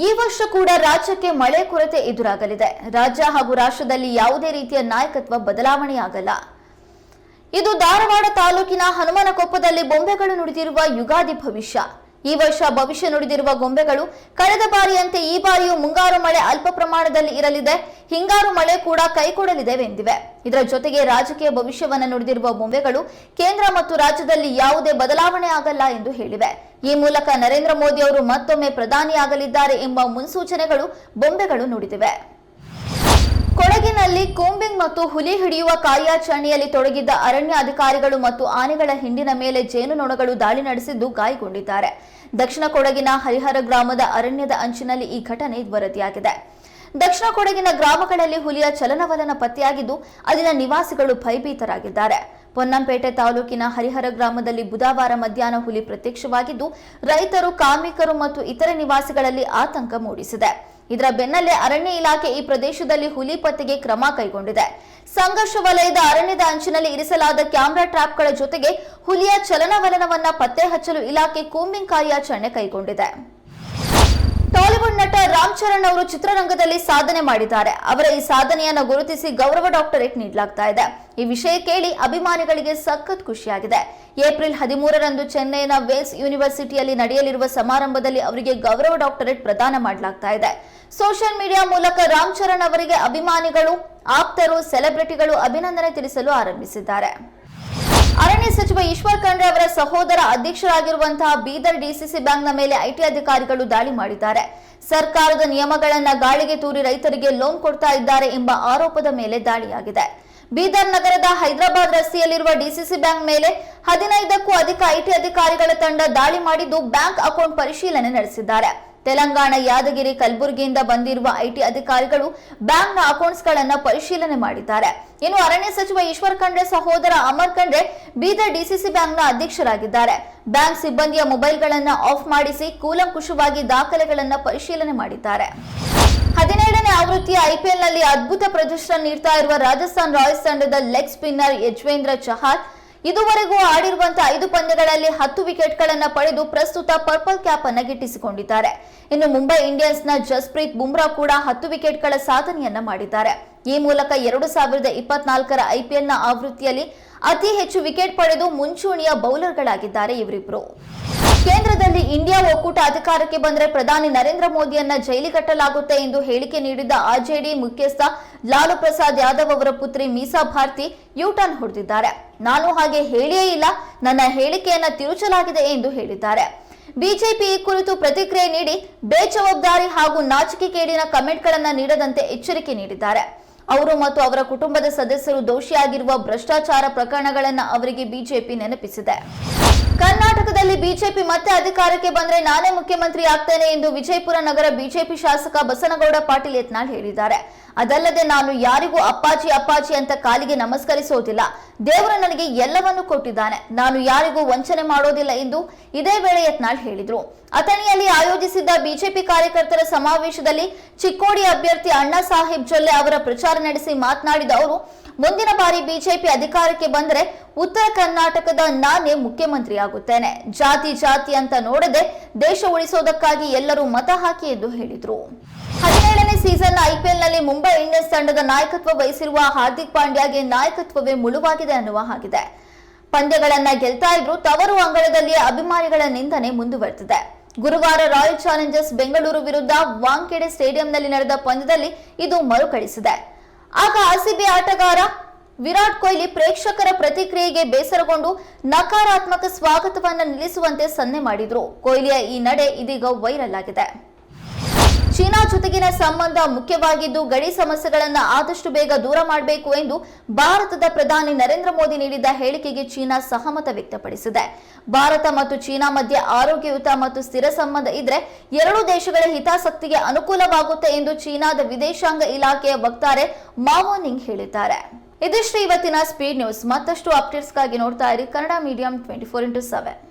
ಈ ವರ್ಷ ಕೂಡ ರಾಜ್ಯಕ್ಕೆ ಮಳೆ ಕೊರತೆ ಎದುರಾಗಲಿದೆ. ರಾಜ್ಯ ಹಾಗೂ ರಾಷ್ಟ್ರದಲ್ಲಿ ಯಾವುದೇ ರೀತಿಯ ನಾಯಕತ್ವ ಬದಲಾವಣೆಯಾಗಲ್ಲ. ಇದು ಧಾರವಾಡ ತಾಲೂಕಿನ ಹನುಮನಕೊಪ್ಪದಲ್ಲಿ ಬೊಂಬೆಗಳು ನುಡಿದಿರುವ ಯುಗಾದಿ ಭವಿಷ್ಯ. ಈ ವರ್ಷ ಭವಿಷ್ಯ ನುಡಿದಿರುವ ಗೊಂಬೆಗಳು ಕಳೆದ ಬಾರಿಯಂತೆ ಈ ಬಾರಿಯೂ ಮುಂಗಾರು ಮಳೆ ಅಲ್ಪ ಪ್ರಮಾಣದಲ್ಲಿ ಇರಲಿದೆ. ಹಿಂಗಾರು ಮಳೆ ಕೂಡ ಕೈಕೊಡಲಿದೆ ಎಂದಿವೆ ಇದರ ಜೊತೆಗೆ ರಾಜಕೀಯ ಭವಿಷ್ಯವನ್ನು ನುಡಿದಿರುವ ಬೊಂಬೆಗಳು ಕೇಂದ್ರ ಮತ್ತು ರಾಜ್ಯದಲ್ಲಿ ಯಾವುದೇ ಬದಲಾವಣೆ ಆಗಲ್ಲ ಎಂದು ಹೇಳಿವೆ. ಈ ಮೂಲಕ ನರೇಂದ್ರ ಮೋದಿ ಅವರು ಮತ್ತೊಮ್ಮೆ ಪ್ರಧಾನಿಯಾಗಲಿದ್ದಾರೆ ಎಂಬ ಮುನ್ಸೂಚನೆಗಳು ಬೊಂಬೆಗಳು ನುಡಿದಿವೆ. ಕೊಡಗಿನಲ್ಲಿ ಕೂಂಬಿಂಗ್ ಮತ್ತು ಹುಲಿ ಹಿಡಿಯುವ ಕಾರ್ಯಾಚರಣೆಯಲ್ಲಿ ತೊಡಗಿದ್ದ ಅರಣ್ಯ ಅಧಿಕಾರಿಗಳು ಮತ್ತು ಆನೆಗಳ ಹಿಂಡಿನ ಮೇಲೆ ಜೇನುನೊಣಗಳು ದಾಳಿ ನಡೆಸಿದ್ದು ಗಾಯಗೊಂಡಿದ್ದಾರೆ. ದಕ್ಷಿಣ ಕೊಡಗಿನ ಹರಿಹರ ಗ್ರಾಮದ ಅರಣ್ಯದ ಅಂಚಿನಲ್ಲಿ ಈ ಘಟನೆ ವರದಿಯಾಗಿದೆ. ದಕ್ಷಿಣ ಕೊಡಗಿನ ಗ್ರಾಮಗಳಲ್ಲಿ ಹುಲಿಯ ಚಲನವಲನ ಪತ್ತೆಯಾಗಿದ್ದು, ಅಲ್ಲಿನ ನಿವಾಸಿಗಳು ಭಯಭೀತರಾಗಿದ್ದಾರೆ. ಪೊನ್ನಂಪೇಟೆ ತಾಲೂಕಿನ ಹರಿಹರ ಗ್ರಾಮದಲ್ಲಿ ಬುಧವಾರ ಮಧ್ಯಾಹ್ನ ಹುಲಿ ಪ್ರತ್ಯಕ್ಷವಾಗಿದ್ದು, ರೈತರು, ಕಾರ್ಮಿಕರು ಮತ್ತು ಇತರೆ ನಿವಾಸಿಗಳಲ್ಲಿ ಆತಂಕ ಮೂಡಿಸಿದೆ. ಇದರ ಬೆನ್ನಲ್ಲೇ ಅರಣ್ಯ ಇಲಾಖೆ ಈ ಪ್ರದೇಶದಲ್ಲಿ ಹುಲಿ ಪತ್ತೆಗೆ ಕ್ರಮ ಕೈಗೊಂಡಿದೆ. ಸಂಘರ್ಷ ವಲಯದ ಅರಣ್ಯದ ಅಂಚಿನಲ್ಲಿ ಇರಿಸಲಾದ ಕ್ಯಾಮೆರಾ ಟ್ರಾಪ್ಗಳ ಜೊತೆಗೆ ಹುಲಿಯ ಚಲನವಲನವನ್ನ ಪತ್ತೆ ಹಚ್ಚಲು ಇಲಾಖೆ ಕೂಂಬಿಂಗ್ ಕಾರ್ಯಾಚರಣೆ ಕೈಗೊಂಡಿದೆ. ಟಾಲಿವುಡ್ ನಟ ರಾಮ್ ಚರಣ್ ಅವರು ಚಿತ್ರರಂಗದಲ್ಲಿ ಸಾಧನೆ ಮಾಡಿದ್ದಾರೆ. ಅವರ ಈ ಸಾಧನೆಯನ್ನು ಗುರುತಿಸಿ ಗೌರವ ಡಾಕ್ಟರೇಟ್ ನೀಡಲಾಗ್ತಾ ಇದೆ. ಈ ವಿಷಯ ಕೇಳಿ ಅಭಿಮಾನಿಗಳಿಗೆ ಸಖತ್ ಖುಷಿಯಾಗಿದೆ. ಏಪ್ರಿಲ್ ಹದಿಮೂರರಂದು ಚೆನ್ನೈನ ವೇಲ್ಸ್ ಯೂನಿವರ್ಸಿಟಿಯಲ್ಲಿ ನಡೆಯಲಿರುವ ಸಮಾರಂಭದಲ್ಲಿ ಅವರಿಗೆ ಗೌರವ ಡಾಕ್ಟರೇಟ್ ಪ್ರದಾನ ಮಾಡಲಾಗ್ತಾ ಇದೆ. ಸೋಷಿಯಲ್ ಮೀಡಿಯಾ ಮೂಲಕ ರಾಮ್ ಚರಣ್ ಅವರಿಗೆ ಅಭಿಮಾನಿಗಳು, ಆಪ್ತರು, ಸೆಲೆಬ್ರಿಟಿಗಳು ಅಭಿನಂದನೆ ತಿಳಿಸಲು ಆರಂಭಿಸಿದ್ದಾರೆ. ಅರಣ್ಯ ಸಚಿವ ಈಶ್ವರ್ ಖಂಡ್ರೆ ಅವರ ಸಹೋದರ ಅಧ್ಯಕ್ಷರಾಗಿರುವಂತಹ ಬೀದರ್ ಡಿಸಿಸಿ ಬ್ಯಾಂಕ್ನ ಮೇಲೆ ಐಟಿ ಅಧಿಕಾರಿಗಳು ದಾಳಿ ಮಾಡಿದ್ದಾರೆ. ಸರ್ಕಾರದ ನಿಯಮಗಳನ್ನ ಗಾಳಿಗೆ ತೂರಿ ರೈತರಿಗೆ ಲೋನ್ ಕೊಡ್ತಾ ಇದ್ದಾರೆ ಎಂಬ ಆರೋಪದ ಮೇಲೆ ದಾಳಿಯಾಗಿದೆ. ಬೀದರ್ ನಗರದ ಹೈದರಾಬಾದ್ ರಸ್ತೆಯಲ್ಲಿರುವ ಡಿಸಿಸಿ ಬ್ಯಾಂಕ್ ಮೇಲೆ ಹದಿನೈದಕ್ಕೂ ಅಧಿಕ ಐಟಿ ಅಧಿಕಾರಿಗಳ ತಂಡ ದಾಳಿ ಮಾಡಿದ್ದು ಬ್ಯಾಂಕ್ ಅಕೌಂಟ್ ಪರಿಶೀಲನೆ ನಡೆಸಿದ್ದಾರೆ. ತೆಲಂಗಾಣ, ಯಾದಗಿರಿ, ಕಲಬುರಗಿಯಿಂದ ಬಂದಿರುವ ಐಟಿ ಅಧಿಕಾರಿಗಳು ಬ್ಯಾಂಕ್ನ ಅಕೌಂಟ್ಸ್ಗಳನ್ನು ಪರಿಶೀಲನೆ ಮಾಡಿದ್ದಾರೆ. ಇನ್ನು ಅರಣ್ಯ ಸಚಿವ ಈಶ್ವರ್ ಖಂಡ್ರೆ, ಸಹೋದರ ಅಮರ್ ಖಂಡ್ರೆ ಬೀದರ್ ಡಿಸಿಸಿ ಬ್ಯಾಂಕ್ನ ಅಧ್ಯಕ್ಷರಾಗಿದ್ದಾರೆ. ಬ್ಯಾಂಕ್ ಸಿಬ್ಬಂದಿಯ ಮೊಬೈಲ್ಗಳನ್ನು ಆಫ್ ಮಾಡಿಸಿ ಕೂಲಂಕುಷವಾಗಿ ದಾಖಲೆಗಳನ್ನು ಪರಿಶೀಲನೆ ಮಾಡಿದ್ದಾರೆ. ಹದಿನೇಳನೇ ಆವೃತ್ತಿಯ ಐಪಿಎಲ್ನಲ್ಲಿ ಅದ್ಭುತ ಪ್ರದರ್ಶನ ನೀಡ್ತಾ ಇರುವ ರಾಜಸ್ಥಾನ್ ರಾಯಲ್ಸ್ ತಂಡದ ಲೆಗ್ ಸ್ಪಿನ್ನರ್ ಯಜ್ವೇಂದ್ರ ಚಹಾರ್ ಇದುವರೆಗೂ ಆಡಿರುವಂತಹ ಐದು ಪಂದ್ಯಗಳಲ್ಲಿ ಹತ್ತು ವಿಕೆಟ್ಗಳನ್ನು ಪಡೆದು ಪ್ರಸ್ತುತ ಪರ್ಪಲ್ ಕ್ಯಾಪ್ ಅನ್ನ ಗಿಟ್ಟಿಸಿಕೊಂಡಿದ್ದಾರೆ. ಇನ್ನು ಮುಂಬೈ ಇಂಡಿಯನ್ಸ್ನ ಜಸ್ಪ್ರೀತ್ ಬುಮ್ರಾ ಕೂಡ ಹತ್ತು ವಿಕೆಟ್ಗಳ ಸಾಧನೆಯನ್ನ ಮಾಡಿದ್ದಾರೆ. ಈ ಮೂಲಕ ಎರಡು ಸಾವಿರದ ಇಪ್ಪತ್ನಾಲ್ಕರ ಐಪಿಎಲ್ನ ಆವೃತ್ತಿಯಲ್ಲಿ ಅತಿ ಹೆಚ್ಚು ವಿಕೆಟ್ ಪಡೆದು ಮುಂಚೂಣಿಯ ಬೌಲರ್ಗಳಾಗಿದ್ದಾರೆ ಇವರಿಬ್ಬರು ಕೇಂದ್ರದಲ್ಲಿ ಇಂಡಿಯಾ ಒಕ್ಕೂಟ ಅಧಿಕಾರಕ್ಕೆ ಬಂದರೆ ಪ್ರಧಾನಿ ನರೇಂದ್ರ ಮೋದಿಯನ್ನ ಜೈಲಿಗಟ್ಟಲಾಗುತ್ತೆ ಎಂದು ಹೇಳಿಕೆ ನೀಡಿದ್ದ ಆರ್ಜೆಡಿ ಮುಖ್ಯಸ್ಥ ಲಾಲು ಪ್ರಸಾದ್ ಯಾದವ್ ಅವರ ಪುತ್ರಿ ಮೀಸಾ ಭಾರತಿ ಯೂಟರ್ನ್ ಹೊಡೆದಿದ್ದಾರೆ. ನಾನು ಹಾಗೆ ಹೇಳಿಯೇ ಇಲ್ಲ, ನನ್ನ ಹೇಳಿಕೆಯನ್ನ ತಿರುಚಲಾಗಿದೆ ಎಂದು ಹೇಳಿದ್ದಾರೆ. ಬಿಜೆಪಿ ಈ ಕುರಿತು ಪ್ರತಿಕ್ರಿಯೆ ನೀಡಿ ಬೇಜವಾಬ್ದಾರಿ ಹಾಗೂ ನಾಚಿಕೆಗೇಡಿನ ಕಮೆಂಟ್ಗಳನ್ನ ನೀಡದಂತೆ ಎಚ್ಚರಿಕೆ ನೀಡಿದ್ದಾರೆ. ಅವರು ಮತ್ತು ಅವರ ಕುಟುಂಬದ ಸದಸ್ಯರು ದೋಷಿಯಾಗಿರುವ ಭ್ರಷ್ಟಾಚಾರ ಪ್ರಕರಣಗಳನ್ನು ಅವರಿಗೆ ಬಿಜೆಪಿ ನೆನಪಿಸಿದೆ. ಕರ್ನಾಟಕದಲ್ಲಿ ಬಿಜೆಪಿ ಮತ್ತೆ ಅಧಿಕಾರಕ್ಕೆ ಬಂದ್ರೆ ನಾನೇ ಮುಖ್ಯಮಂತ್ರಿ ಆಗ್ತೇನೆ ಎಂದು ವಿಜಯಪುರ ನಗರ ಬಿಜೆಪಿ ಶಾಸಕ ಬಸನಗೌಡ ಪಾಟೀಲ್ ಯತ್ನಾಳ್ ಹೇಳಿದ್ದಾರೆ. ಅದಲ್ಲದೆ ನಾನು ಯಾರಿಗೂ ಅಪ್ಪಾಜಿ ಅಪ್ಪಾಜಿ ಅಂತ ಕಾಲಿಗೆ ನಮಸ್ಕರಿಸೋದಿಲ್ಲ. ದೇವರು ನನಗೆ ಎಲ್ಲವನ್ನೂ ಕೊಟ್ಟಿದ್ದಾನೆ. ನಾನು ಯಾರಿಗೂ ವಂಚನೆ ಮಾಡೋದಿಲ್ಲ ಎಂದು ಇದೇ ವೇಳೆ ಯತ್ನಾಳ್ ಹೇಳಿದರು. ಅಥಣಿಯಲ್ಲಿ ಆಯೋಜಿಸಿದ್ದ ಬಿಜೆಪಿ ಕಾರ್ಯಕರ್ತರ ಸಮಾವೇಶದಲ್ಲಿ ಚಿಕ್ಕೋಡಿ ಅಭ್ಯರ್ಥಿ ಅಣ್ಣಾ ಸಾಹೇಬ್ ಜೊಲ್ಲೆ ಅವರ ಪ್ರಚಾರ ನಡೆಸಿ ಮಾತನಾಡಿದ ಅವರು ಮುಂದಿನ ಬಾರಿ ಬಿಜೆಪಿ ಅಧಿಕಾರಕ್ಕೆ ಬಂದರೆ ಉತ್ತರ ಕರ್ನಾಟಕದ ನಾನೇ ಮುಖ್ಯಮಂತ್ರಿ ಆಗುತ್ತೇನೆ ಜಾತಿ ಜಾತಿ ಅಂತ ನೋಡದೆ ದೇಶ ಉಳಿಸೋದಕ್ಕಾಗಿ ಎಲ್ಲರೂ ಮತ ಹಾಕಿ ಎಂದು ಹೇಳಿದ್ರು. ಹದಿನೇಳನೇ ಸೀಸನ್ ಐಪಿಎಲ್ನಲ್ಲಿ ಮುಂಬೈ ಇಂಡಿಯನ್ಸ್ ತಂಡದ ನಾಯಕತ್ವ ವಹಿಸಿರುವ ಹಾರ್ದಿಕ್ ಪಾಂಡ್ಯಗೆ ನಾಯಕತ್ವವೇ ಮುಳುವಾಗಿದೆ ಅನ್ನುವ ಹಾಗಿದೆ. ಪಂದ್ಯಗಳನ್ನ ಗೆಲ್ತಾ ಇದ್ರು ತವರು ಅಂಗಳದಲ್ಲಿ ಅಭಿಮಾನಿಗಳ ನಿಂದನೆ ಮುಂದುವರೆದಿದೆ. ಗುರುವಾರ ರಾಯಲ್ ಚಾಲೆಂಜರ್ಸ್ ಬೆಂಗಳೂರು ವಿರುದ್ಧ ವಾಂಕೆಡೆ ಸ್ಟೇಡಿಯಂನಲ್ಲಿ ನಡೆದ ಪಂದ್ಯದಲ್ಲಿ ಇದು ಮರುಕಳಿಸಿದೆ. ಆಗ ಆರ್ಸಿಬಿ ಆಟಗಾರ ವಿರಾಟ್ ಕೊಹ್ಲಿ ಪ್ರೇಕ್ಷಕರ ಪ್ರತಿಕ್ರಿಯೆಗೆ ಬೇಸರಗೊಂಡು ನಕಾರಾತ್ಮಕ ಸ್ವಾಗತವನ್ನು ನಿಲ್ಲಿಸುವಂತೆ ಸನ್ನೆ ಮಾಡಿದ್ರು. ಕೊಹ್ಲಿಯ ಈ ನಡೆ ಇದೀಗ ವೈರಲ್ ಆಗಿದೆ. ಚೀನಾ ಜೊತೆಗಿನ ಸಂಬಂಧ ಮುಖ್ಯವಾಗಿದ್ದು, ಗಡಿ ಸಮಸ್ಯೆಗಳನ್ನು ಆದಷ್ಟು ಬೇಗ ದೂರ ಮಾಡಬೇಕು ಎಂದು ಭಾರತದ ಪ್ರಧಾನಿ ನರೇಂದ್ರ ಮೋದಿ ನೀಡಿದ್ದ ಹೇಳಿಕೆಗೆ ಚೀನಾ ಸಹಮತ ವ್ಯಕ್ತಪಡಿಸಿದೆ. ಭಾರತ ಮತ್ತು ಚೀನಾ ಮಧ್ಯೆ ಆರೋಗ್ಯಯುತ ಮತ್ತು ಸ್ಥಿರ ಸಂಬಂಧ ಇದ್ರೆ ಎರಡೂ ದೇಶಗಳ ಹಿತಾಸಕ್ತಿಗೆ ಅನುಕೂಲವಾಗುತ್ತೆ ಎಂದು ಚೀನಾದ ವಿದೇಶಾಂಗ ಇಲಾಖೆಯ ವಕ್ತಾರೆ ಮಾವೋನಿಂಗ್ ಹೇಳಿದ್ದಾರೆ. ಇದಿಷ್ಟು ಇವತ್ತಿನ ಸ್ಪೀಡ್ ನ್ಯೂಸ್ ಮತ್ತಷ್ಟು ಅಪ್ಡೇಟ್ಸ್ಗಾಗಿ ನೋಡ್ತಾ ಇರಿ Kannada medium twenty four into seven